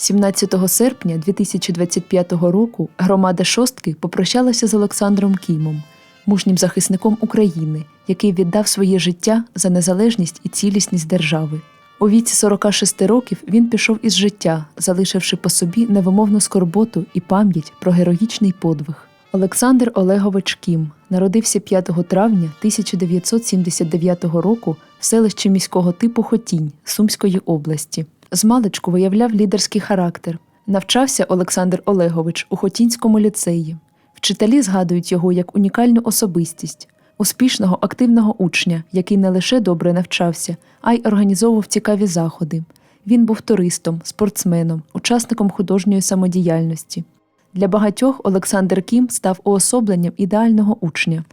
17 серпня 2025 року громада шостки попрощалася з Олександром Кімом, мужнім захисником України, який віддав своє життя за незалежність і цілісність держави. У віці 46 років він пішов із життя, залишивши по собі невимовну скорботу і пам'ять про героїчний подвиг. Олександр Олегович Кім народився 5 травня 1979 року в селищі міського типу Хотінь Сумської області. Змалечку виявляв лідерський характер. Навчався Олександр Олегович у Хотінському ліцеї. Вчителі згадують його як унікальну особистість, успішного активного учня, який не лише добре навчався, а й організовував цікаві заходи. Він був туристом, спортсменом, учасником художньої самодіяльності. Для багатьох Олександр Кім став уособленням ідеального учня.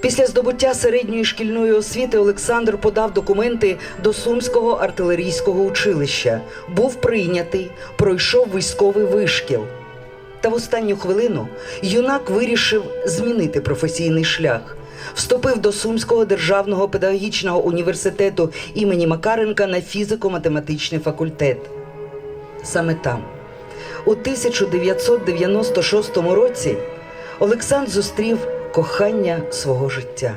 Після здобуття середньої шкільної освіти Олександр подав документи до Сумського артилерійського училища. Був прийнятий, пройшов військовий вишкіл. Та в останню хвилину юнак вирішив змінити професійний шлях. Вступив до Сумського державного педагогічного університету імені Макаренка на фізико-математичний факультет. Саме там, у 1996 році, Олександр зустрів кохання свого життя.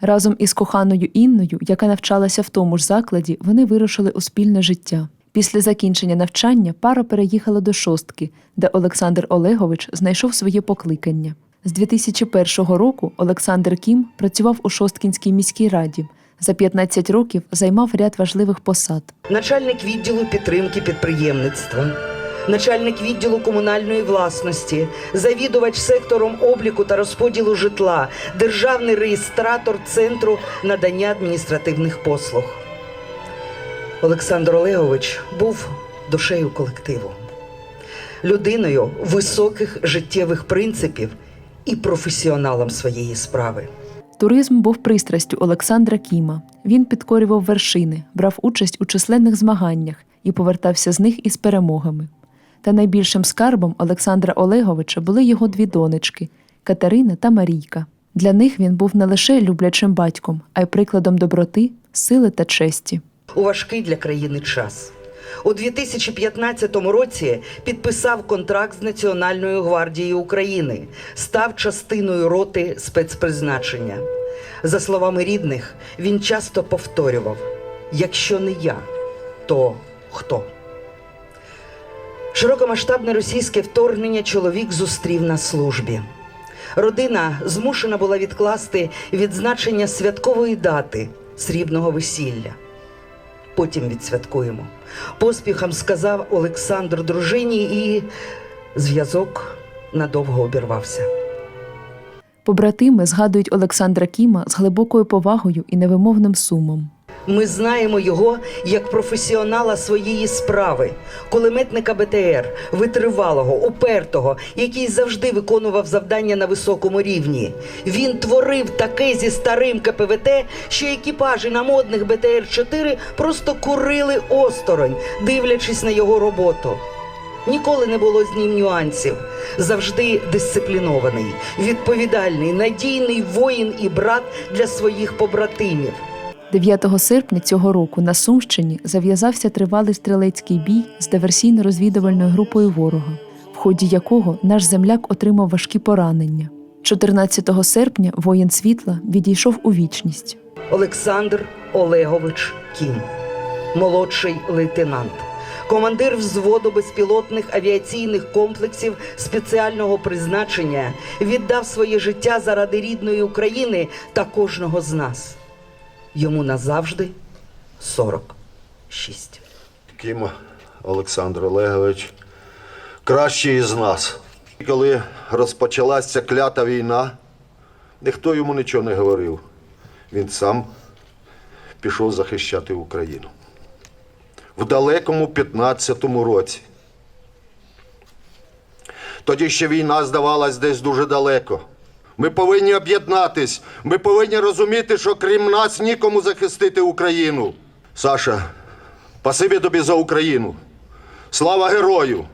Разом із коханою Інною, яка навчалася в тому ж закладі, вони вирушили у спільне життя. Після закінчення навчання пара переїхала до шостки, де Олександр Олегович знайшов своє покликання. З 2001 року Олександр Кім працював у Шосткінській міській раді. За 15 років займав ряд важливих посад. начальник відділу підтримки підприємництва, начальник відділу комунальної власності, завідувач сектором обліку та розподілу житла, державний реєстратор Центру надання адміністративних послуг. Олександр Олегович був душею колективу, людиною високих життєвих принципів і професіоналом своєї справи. Туризм був пристрастю Олександра Кіма. Він підкорював вершини, брав участь у численних змаганнях і повертався з них із перемогами. Та найбільшим скарбом Олександра Олеговича були його дві донечки Катерина та Марійка. Для них він був не лише люблячим батьком, а й прикладом доброти, сили та честі. у важкий для країни час. У 2015 році підписав контракт з Національною гвардією України, став частиною роти спецпризначення. За словами рідних, він часто повторював: якщо не я, то хто? Широкомасштабне російське вторгнення чоловік зустрів на службі. Родина змушена була відкласти відзначення святкової дати срібного весілля. Потім відсвяткуємо. Поспіхом сказав Олександр дружині, і зв'язок надовго обірвався. Побратими згадують Олександра Кіма з глибокою повагою і невимовним сумом. Ми знаємо його як професіонала своєї справи, кулеметника БТР, витривалого, упертого, який завжди виконував завдання на високому рівні. Він творив таке зі старим КПВТ, що екіпажі на модних БТР-4 просто курили осторонь, дивлячись на його роботу. Ніколи не було з ним нюансів. Завжди дисциплінований, відповідальний, надійний воїн і брат для своїх побратимів. 9 серпня цього року на Сумщині зав'язався тривалий стрілецький бій з диверсійно-розвідувальною групою ворога, в ході якого наш земляк отримав важкі поранення. 14 серпня воїн світла відійшов у вічність. Олександр Олегович Кім, молодший лейтенант, командир взводу безпілотних авіаційних комплексів спеціального призначення, віддав своє життя заради рідної України та кожного з нас. Йому назавжди 46. Кім Олександр Олегович, кращий із нас. Коли розпочалася клята війна, ніхто йому нічого не говорив. Він сам пішов захищати Україну. В далекому 15-му році. Тоді ще війна здавалась десь дуже далеко. Ми повинні об'єднатись. Ми повинні розуміти, що крім нас нікому захистити Україну. Саша, спасибі тобі за Україну. Слава герою!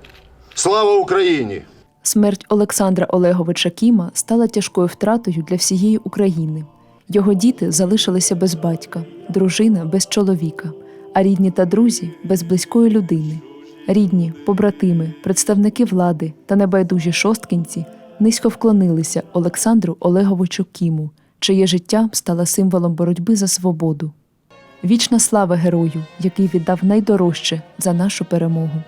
Слава Україні! Смерть Олександра Олеговича Кіма стала тяжкою втратою для всієї України. Його діти залишилися без батька, дружина без чоловіка, а рідні та друзі без близької людини. Рідні, побратими, представники влади та небайдужі шосткинці низько вклонилися Олександру Олеговичу Кіму, чиє життя стало символом боротьби за свободу. Вічна слава герою, який віддав найдорожче за нашу перемогу.